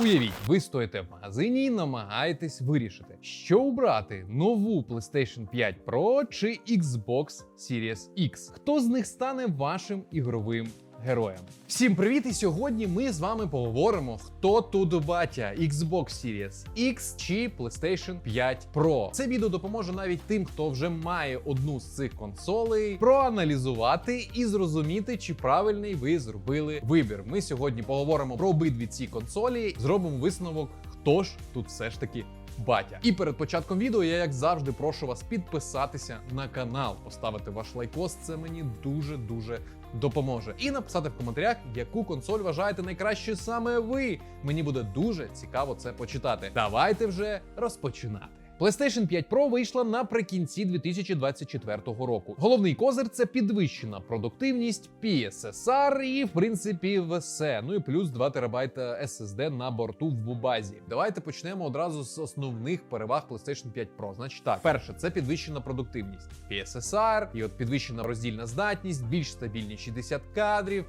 Уявіть, ви стоїте в магазині і намагаєтесь вирішити, що обрати нову PlayStation 5 Pro чи Xbox Series X. Хто з них стане вашим ігровим героєм? Всім привіт! І сьогодні ми з вами поговоримо, хто тут батя Xbox Series X чи PlayStation 5 Pro. Це відео допоможе навіть тим, хто вже має одну з цих консолей, проаналізувати і зрозуміти, чи правильний ви зробили вибір. Ми сьогодні поговоримо про обидві ці консолі, зробимо висновок, хто ж тут все ж таки. Батя. І перед початком відео я, як завжди, прошу вас підписатися на канал, поставити ваш лайкос. Це мені дуже дуже допоможе. І написати в коментарях, яку консоль вважаєте найкращою саме ви. Мені буде дуже цікаво це почитати. Давайте вже розпочинати. PlayStation 5 Pro вийшла наприкінці 2024 року. Головний козир це підвищена продуктивність, PSSR і, в принципі, все. Ну і плюс 2 ТБ SSD на борту в базі. Давайте почнемо одразу з основних переваг PlayStation 5 Pro. Значить так, перше, це підвищена продуктивність. PSSR, і от підвищена роздільна здатність, більш стабільні 60 кадрів,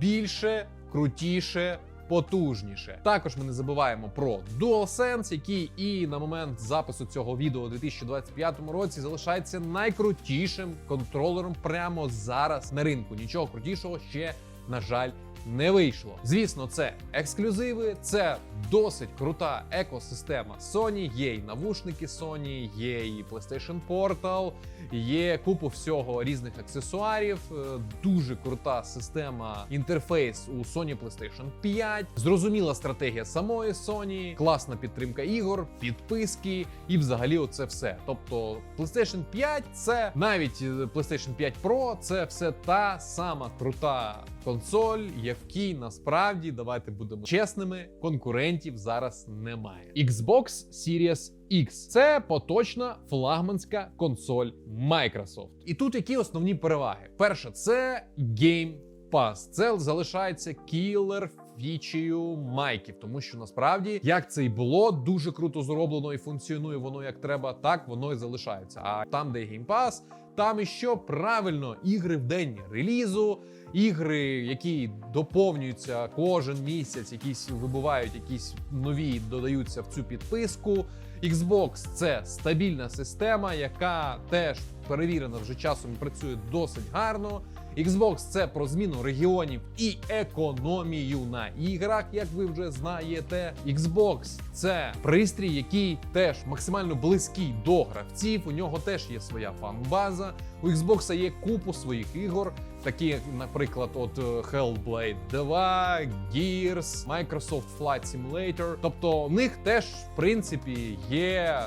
більше, крутіше. Потужніше. Також ми не забуваємо про DualSense, який і на момент запису цього відео у 2025 році залишається найкрутішим контролером прямо зараз на ринку. Нічого крутішого ще, на жаль, не вийшло. Звісно, це ексклюзиви, це досить крута екосистема Sony. Є і навушники Sony, є і PlayStation Portal, є купу всього різних аксесуарів. е, Дуже крута система інтерфейс у Sony PlayStation 5. Зрозуміла стратегія самої Sony, класна підтримка ігор, підписки і взагалі оце все. Тобто PlayStation 5 це навіть е, PlayStation 5 Pro, це все та сама крута консоль, якій насправді давайте будемо чесними, конкурентів зараз немає. Xbox Series X – це поточна флагманська консоль Microsoft. І тут які основні переваги? Перше, це Game Pass. Це залишається кілер фічею майків, тому що насправді як це і було дуже круто зроблено і функціонує воно як треба, так воно і залишається. А там, де Game Pass, там і що правильно ігри в день релізу, ігри, які доповнюються кожен місяць, якісь вибувають, якісь нові додаються в цю підписку. Xbox це стабільна система, яка теж перевірена вже часом працює досить гарно. Xbox це про зміну регіонів і економію на іграх, як ви вже знаєте. Xbox це пристрій, який теж максимально близький до гравців. У нього теж є своя фан-база. У Xbox є купу своїх ігор, такі наприклад, от е, Hellblade 2, Gears, Microsoft Flight Simulator. Тобто у них теж в принципі є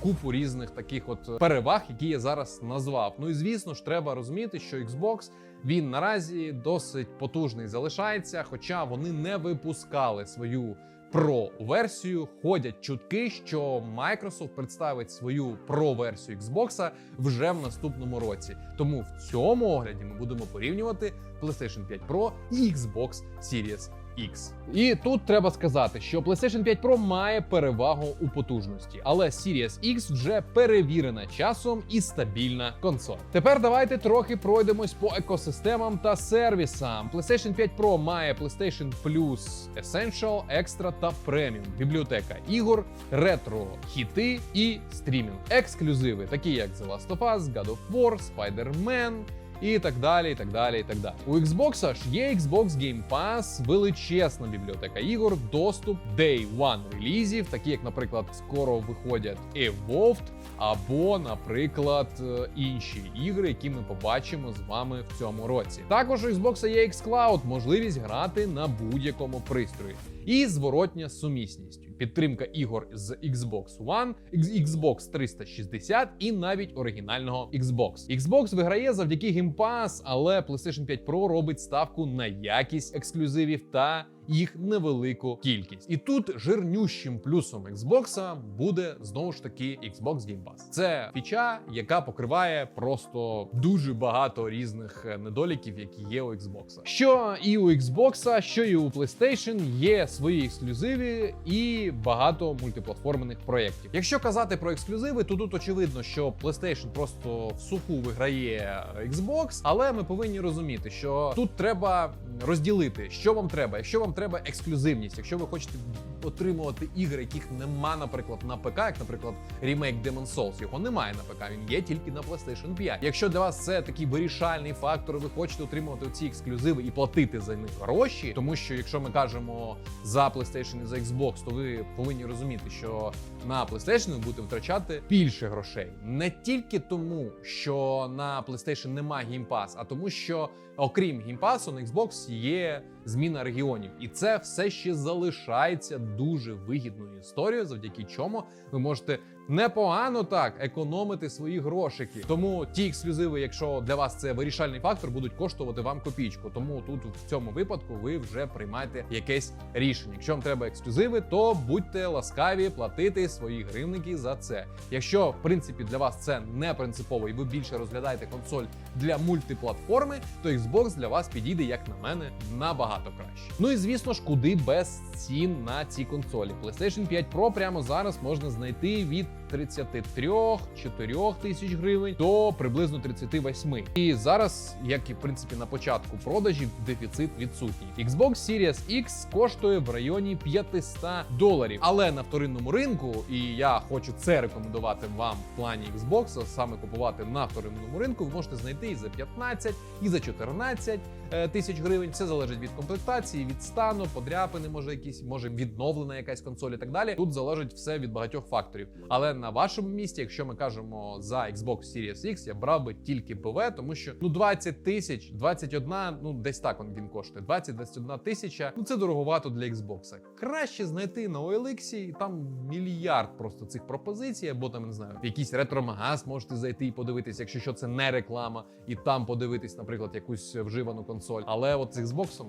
купу різних таких от переваг, які я зараз назвав. Ну і звісно ж, треба розуміти, що Xbox він наразі досить потужний залишається, хоча вони не випускали свою про версію. Ходять чутки, що Microsoft представить свою про версію Xbox вже в наступному році. Тому в цьому огляді ми будемо порівнювати PlayStation 5 Pro і Xbox Series X. І тут треба сказати, що PlayStation 5 Pro має перевагу у потужності, але Series X вже перевірена часом і стабільна консоль. Тепер давайте трохи пройдемось по екосистемам та сервісам. PlayStation 5 Pro має PlayStation Plus Essential, Extra та Premium, бібліотека ігор, ретро хіти і стрімінг. Ексклюзиви, такі як The Last of Us, God of War, Spider-Man, і так далі, і так далі, і так далі. У Xbox ж є Xbox Game Pass, величезна бібліотека ігор, доступ Day One релізів, такі як, наприклад, скоро виходять Evolved, або, наприклад, інші ігри, які ми побачимо з вами в цьому році. Також у Xbox є xCloud, можливість грати на будь-якому пристрої. І зворотня сумісність. Підтримка ігор з Xbox One, Xbox 360 і навіть оригінального Xbox. Xbox виграє завдяки Game Pass, але PlayStation 5 Pro робить ставку на якість ексклюзивів та їх невелику кількість. І тут жирнющим плюсом Xbox буде знову ж таки Xbox Game Pass. Це фіча, яка покриває просто дуже багато різних е, недоліків, які є у Xbox. Що і у Xbox, що і у PlayStation є свої ексклюзиви і багато мультиплатформених проєктів. Якщо казати про ексклюзиви, то тут очевидно, що PlayStation просто в суху виграє Xbox, але ми повинні розуміти, що тут треба розділити, що вам треба. Якщо вам треба ексклюзивність, якщо ви хочете отримувати ігри, яких нема, наприклад, на ПК, як, наприклад, ремейк Demon Souls, його немає на ПК, він є тільки на PlayStation 5. Якщо для вас це такий вирішальний фактор, ви хочете отримувати ці ексклюзиви і платити за них гроші, тому що якщо ми кажемо за PlayStation і за Xbox, то ви повинні розуміти, що на PlayStation ви будете втрачати більше грошей. Не тільки тому, що на PlayStation немає Pass, а тому, що окрім Pass, на Xbox є зміна регіонів, і це все ще залишається дуже вигідною історією, завдяки чому ви можете непогано так економити свої грошики. Тому ті ексклюзиви, якщо для вас це вирішальний фактор, будуть коштувати вам копійку. Тому тут в цьому випадку ви вже приймаєте якесь рішення. Якщо вам треба ексклюзиви, то будьте ласкаві платити свої гривники за це. Якщо в принципі для вас це не принципово, і ви більше розглядаєте консоль для мультиплатформи, то Xbox для вас підійде, як на мене, набагато краще. Ну і звісно ж, куди без цін на ці консолі. PlayStation 5 Pro прямо зараз можна знайти від 33-4 тисяч гривень до приблизно 38. І зараз, як і в принципі на початку продажів, дефіцит відсутній. Xbox Series X коштує в районі 500 доларів. Але на вторинному ринку, і я хочу це рекомендувати вам в плані Xbox, саме купувати на вторинному ринку, ви можете знайти і за 15, і за 14 е, тисяч гривень. Все залежить від комплектації, від стану, подряпини, може якісь, може відновлена якась консоль і так далі. Тут залежить все від багатьох факторів. Але на вашому місці, якщо ми кажемо за Xbox Series X, я брав би тільки БВ, тому що ну 20 тисяч, 21, ну десь так він коштує. 20-21 тисяча. Ну це дороговато для Xbox. Краще знайти на OLX, і там мільярд просто цих пропозицій, або там не знаю, в якийсь ретромагаз можете зайти і подивитись, якщо що це не реклама, і там подивитись, наприклад, якусь вживану консоль. Але от з Xbox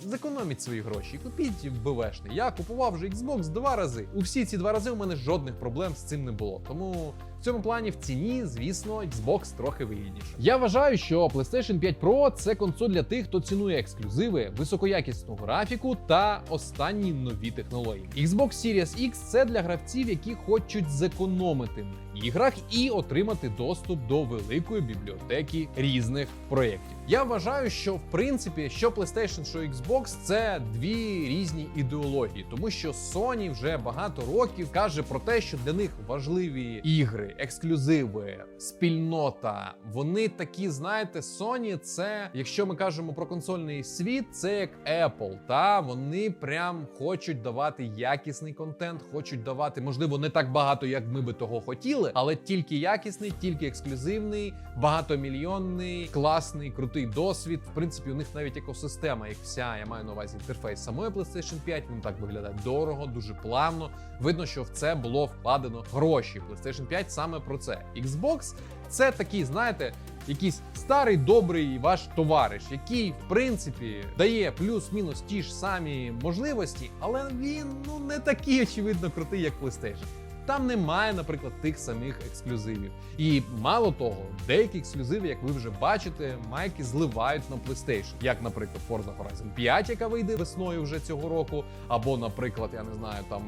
зекономіть свої гроші, купіть БВшний. Я купував вже Xbox два рази. У всі ці два рази у мене жодних проблем з цим не було. Тому цьому плані в ціні, звісно, Xbox трохи вигідніше. Я вважаю, що PlayStation 5 Pro це консоль для тих, хто цінує ексклюзиви, високоякісну графіку та останні нові технології. Xbox Series X це для гравців, які хочуть зекономити на іграх і отримати доступ до великої бібліотеки різних проєктів. Я вважаю, що в принципі, що PlayStation, що Xbox це дві різні ідеології, тому що Sony вже багато років каже про те, що для них важливі ігри, ексклюзиви, спільнота. Вони такі, знаєте, Sony це, якщо ми кажемо про консольний світ, це як Apple. Та вони прям хочуть давати якісний контент, хочуть давати, можливо, не так багато, як ми би того хотіли, але тільки якісний, тільки ексклюзивний, багатомільйонний, класний, крутий досвід. В принципі, у них навіть екосистема, як вся, я маю на увазі інтерфейс самої PlayStation 5, він так виглядає дорого, дуже плавно. Видно, що в це було вкладено гроші. PlayStation 5 саме про це. Xbox це такий, знаєте. Якийсь старий добрий ваш товариш, який в принципі дає плюс-мінус ті ж самі можливості, але він ну не такий очевидно крутий, як PlayStation. Там немає, наприклад, тих самих ексклюзивів. І мало того, деякі ексклюзиви, як ви вже бачите, майки зливають на PlayStation, як, наприклад, Forza Horizon 5, яка вийде весною вже цього року, або, наприклад, я не знаю, там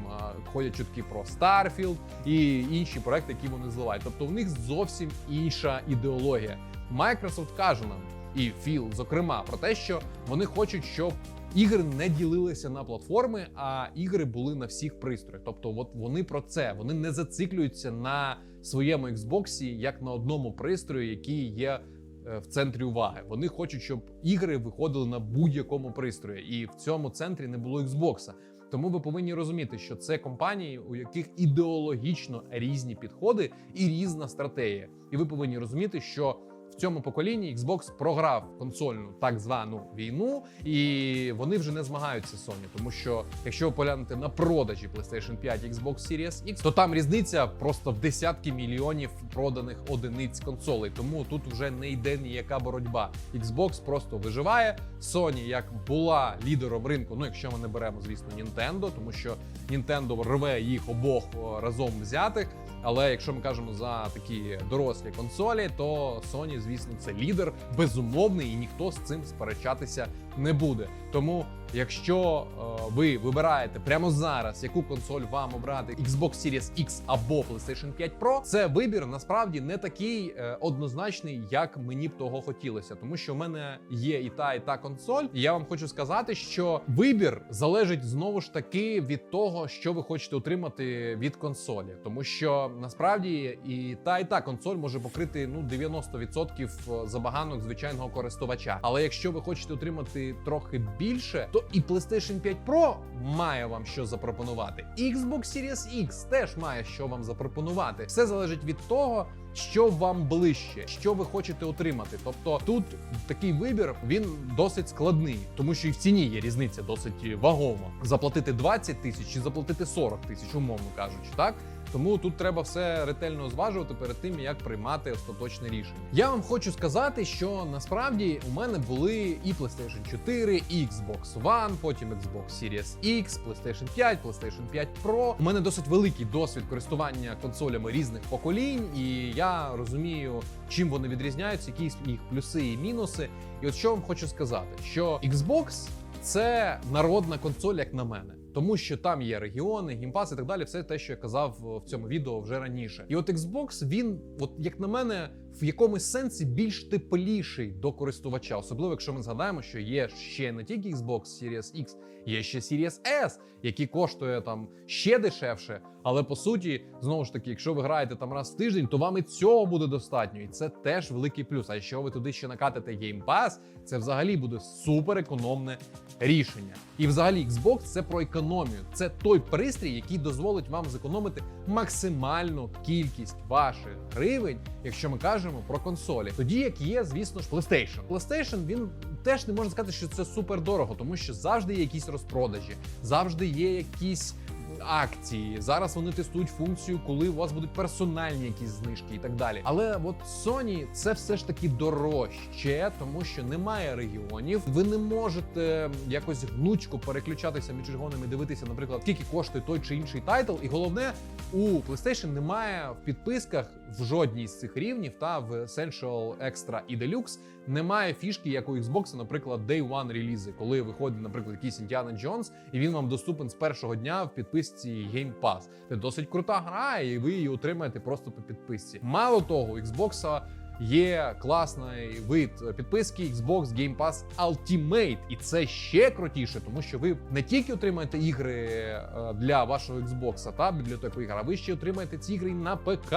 ходять чутки про Starfield і інші проекти, які вони зливають. Тобто в них зовсім інша ідеологія. Microsoft каже нам, і Філ, зокрема, про те, що вони хочуть, щоб ігри не ділилися на платформи, а ігри були на всіх пристроях. Тобто, от вони про це вони не зациклюються на своєму Xbox як на одному пристрої, який є. е, В центрі уваги вони хочуть, щоб ігри виходили на будь-якому пристрої, і в цьому центрі не було Xbox. Тому ви повинні розуміти, що це компанії, у яких ідеологічно різні підходи і різна стратегія. І ви повинні розуміти, що цьому поколінні Xbox програв консольну так звану війну, і вони вже не змагаються з Sony. Тому що якщо ви поглянете на продажі PlayStation 5 і Xbox Series X, то там різниця просто в десятки мільйонів проданих одиниць консолей. Тому тут вже не йде ніяка боротьба. Xbox просто виживає. Sony як була лідером ринку. Ну якщо ми не беремо, звісно, Nintendo, тому що Nintendo рве їх обох разом взятих. Але якщо ми кажемо за такі дорослі консолі, то Sony, звісно, це лідер безумовний, і ніхто з цим сперечатися не буде. Тому, якщо е, ви вибираєте прямо зараз, яку консоль вам обрати Xbox Series X або PlayStation 5 Pro, це вибір насправді не такий е, однозначний, як мені б того хотілося, тому що в мене є і та, і та консоль. І я вам хочу сказати, що вибір залежить знову ж таки від того, що ви хочете отримати від консолі, тому що насправді і та, і та консоль може покрити ну 90% забаганок звичайного користувача. Але якщо ви хочете отримати трохи більше, то і PlayStation 5 Pro має вам що запропонувати. Xbox Series X теж має що вам запропонувати. Все залежить від того. Що вам ближче, що ви хочете отримати? Тобто тут такий вибір він досить складний, тому що і в ціні є різниця досить вагома. Заплатити 20 тисяч чи заплатити 40 тисяч, умовно кажучи, так. Тому тут треба все ретельно зважувати перед тим, як приймати остаточне рішення. Я вам хочу сказати, що насправді у мене були і PlayStation 4, і Xbox One, потім Xbox Series X, PlayStation 5, PlayStation 5 Pro. У мене досить великий досвід користування консолями різних поколінь, і я розумію, чим вони відрізняються, які їх плюси і мінуси. І от що вам хочу сказати, що Xbox це народна консоль, як на мене. Тому що там є регіони, гімпас і так далі, все те, що я казав в цьому відео вже раніше. І от Xbox, він, от як на мене, в якомусь сенсі більш тепліший до користувача, особливо якщо ми згадаємо, що є ще не тільки Xbox Series X, є ще Series S, який коштує там ще дешевше. Але по суті, знову ж таки, якщо ви граєте там раз в тиждень, то вам і цього буде достатньо, і це теж великий плюс. А якщо ви туди ще накатите Game Pass, це взагалі буде супер економне рішення. І взагалі Xbox це про економію. Це той пристрій, який дозволить вам зекономити максимальну кількість ваших гривень, якщо ми кажемо про консолі. Тоді як є, звісно ж, PlayStation. PlayStation, він теж не можна сказати, що це супер дорого, тому що завжди є якісь розпродажі, завжди є якісь. Акції зараз вони тестують функцію, коли у вас будуть персональні якісь знижки і так далі. Але от Sony це все ж таки дорожче, тому що немає регіонів. Ви не можете якось гнучко переключатися між регіонами, дивитися, наприклад, скільки коштує той чи інший тайтл. І головне, у PlayStation немає в підписках в жодній з цих рівнів та в Essential, Extra і Deluxe немає фішки, як у Xbox, наприклад, Day One релізи, коли виходить, наприклад, якийсь Індіана Джонс, і він вам доступен з першого дня в підписці Game Pass. Це досить крута гра, і ви її отримаєте просто по підписці. Мало того, у Xbox Є класний вид підписки Xbox Game Pass Ultimate, і це ще крутіше, тому що ви не тільки отримаєте ігри е, для вашого Xbox та бібліотеку ігор, а ви ще отримаєте ці ігри на ПК.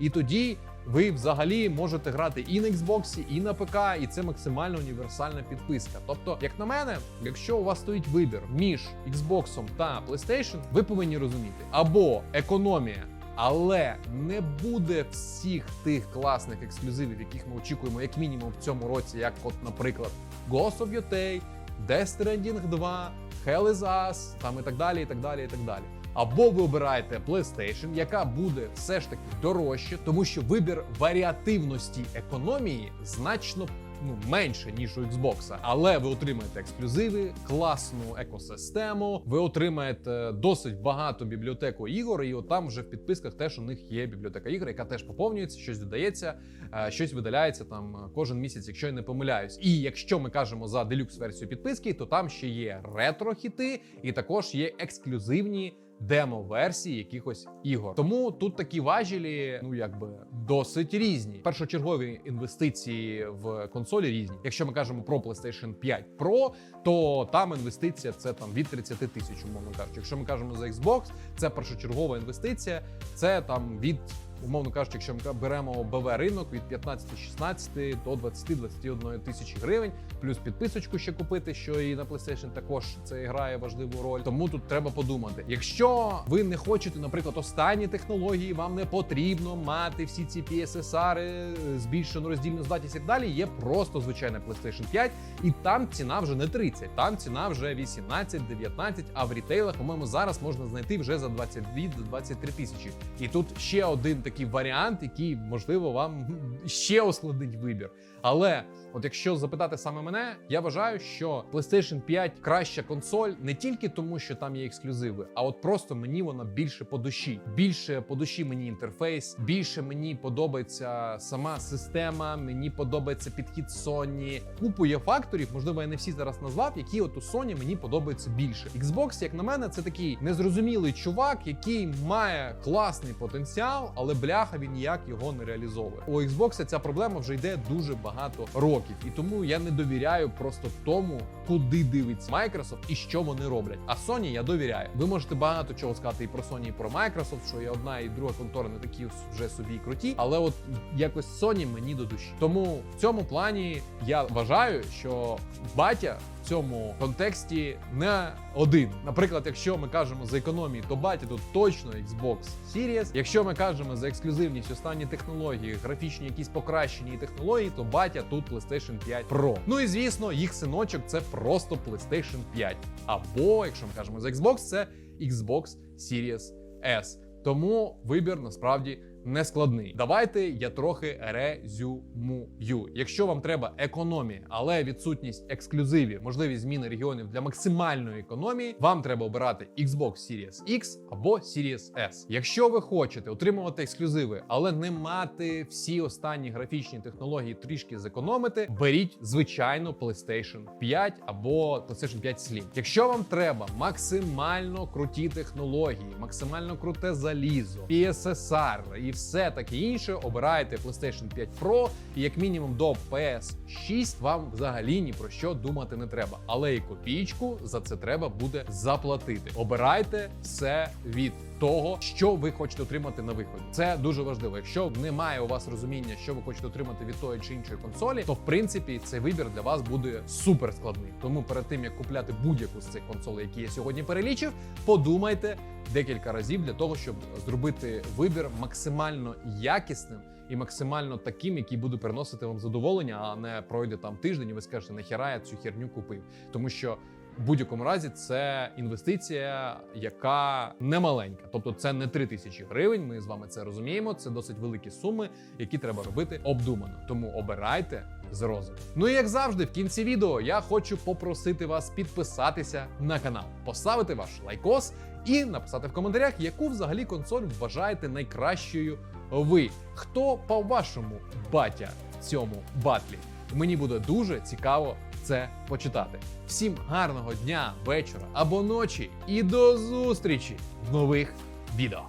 І тоді ви взагалі можете грати і на Xbox, і на ПК, і це максимально універсальна підписка. Тобто, як на мене, якщо у вас стоїть вибір між Xbox та PlayStation, ви повинні розуміти або економія. Але не буде всіх тих класних ексклюзивів, яких ми очікуємо, як мінімум в цьому році, як, от, наприклад, Ghost of Yotei, Death Stranding 2, Hell is Us, там і так далі, і так далі, і так далі. Або ви обираєте PlayStation, яка буде все ж таки дорожче, тому що вибір варіативності економії значно ну менше ніж у Xbox. але ви отримаєте ексклюзиви, класну екосистему. Ви отримаєте досить багато бібліотеку ігор, і от там вже в підписках теж у них є бібліотека ігор, яка теж поповнюється, щось додається, е, щось видаляється там кожен місяць, якщо я не помиляюсь. І якщо ми кажемо за делюкс версію підписки, то там ще є ретро-хіти, і також є ексклюзивні демо-версії якихось ігор. Тому тут такі важелі, ну якби досить різні. Першочергові інвестиції в консолі різні. Якщо ми кажемо про PlayStation 5 Pro, то там інвестиція це там від 30 тисяч, умовно кажучи. Якщо ми кажемо за Xbox, це першочергова інвестиція, це там від умовно кажучи, якщо ми беремо БВ ринок від 15-16 до 20-21 тисячі гривень, плюс підписочку ще купити, що і на PlayStation також це грає важливу роль. Тому тут треба подумати. Якщо ви не хочете, наприклад, останні технології, вам не потрібно мати всі ці PSSR, збільшену роздільну здатність і так далі. Є просто звичайне PlayStation 5, і там ціна вже не 30, там ціна вже 18-19, А в рітейлах, по-моєму, зараз можна знайти вже за 22-23 тисячі. І тут ще один такий варіант, який можливо вам ще ускладнить вибір. Але от якщо запитати саме мене, я вважаю, що PlayStation 5 краща консоль не тільки тому, що там є ексклюзиви, а от просто мені вона більше по душі. Більше по душі мені інтерфейс, більше мені подобається сама система. Мені подобається підхід Sony. Купу є факторів, можливо, я не всі зараз назвав, які от у Sony мені подобаються більше. Xbox, як на мене, це такий незрозумілий чувак, який має класний потенціал, але бляха він ніяк його не реалізовує. У Xbox ця проблема вже йде дуже багато років, і тому я не довіряю просто тому, куди дивиться Microsoft і що вони роблять. А Sony я довіряю. Ви можете багато чого сказати і про Sony, і про Microsoft, що і одна і друга контора не такі вже собі круті, але от якось Sony мені до душі. Тому в цьому плані я вважаю, що батя цьому контексті не один. Наприклад, якщо ми кажемо за економії, то батя тут точно Xbox Series. Якщо ми кажемо за ексклюзивність, останні технології, графічні якісь покращені технології, то батя тут PlayStation 5 Pro. Ну і звісно, їх синочок це просто PlayStation 5. Або, якщо ми кажемо за Xbox, це Xbox Series S. Тому вибір насправді не складний. Давайте я трохи резюмую. Якщо вам треба економія, але відсутність ексклюзивів, можливість зміни регіонів для максимальної економії, вам треба обирати Xbox Series X або Series S. Якщо ви хочете отримувати ексклюзиви, але не мати всі останні графічні технології трішки зекономити, беріть звичайно PlayStation 5 або PlayStation 5 Slim. Якщо вам треба максимально круті технології, максимально круте залізо, PSSR і все таке інше, обирайте PlayStation 5 Pro, і як мінімум до PS6 вам взагалі ні про що думати не треба. Але і копійку за це треба буде заплатити. Обирайте все від того, що ви хочете отримати на виході. Це дуже важливо. Якщо немає у вас розуміння, що ви хочете отримати від тої чи іншої консолі, то в принципі цей вибір для вас буде супер складний. Тому перед тим як купляти будь-яку з цих консолей, які я сьогодні перелічив, подумайте декілька разів для того, щоб зробити вибір максимально якісним. І максимально таким, який буде приносити вам задоволення, а не пройде там тиждень, і ви скажете, нахіра я цю херню купив. Тому що в будь-якому разі це інвестиція, яка не маленька. Тобто це не 3 тисячі гривень. Ми з вами це розуміємо. Це досить великі суми, які треба робити обдумано. Тому обирайте з розуму. Ну і як завжди, в кінці відео я хочу попросити вас підписатися на канал, поставити ваш лайкос і написати в коментарях, яку взагалі консоль вважаєте найкращою ви. Хто по вашому батя цьому батлі? Мені буде дуже цікаво це почитати. Всім гарного дня, вечора або ночі, і до зустрічі в нових відео.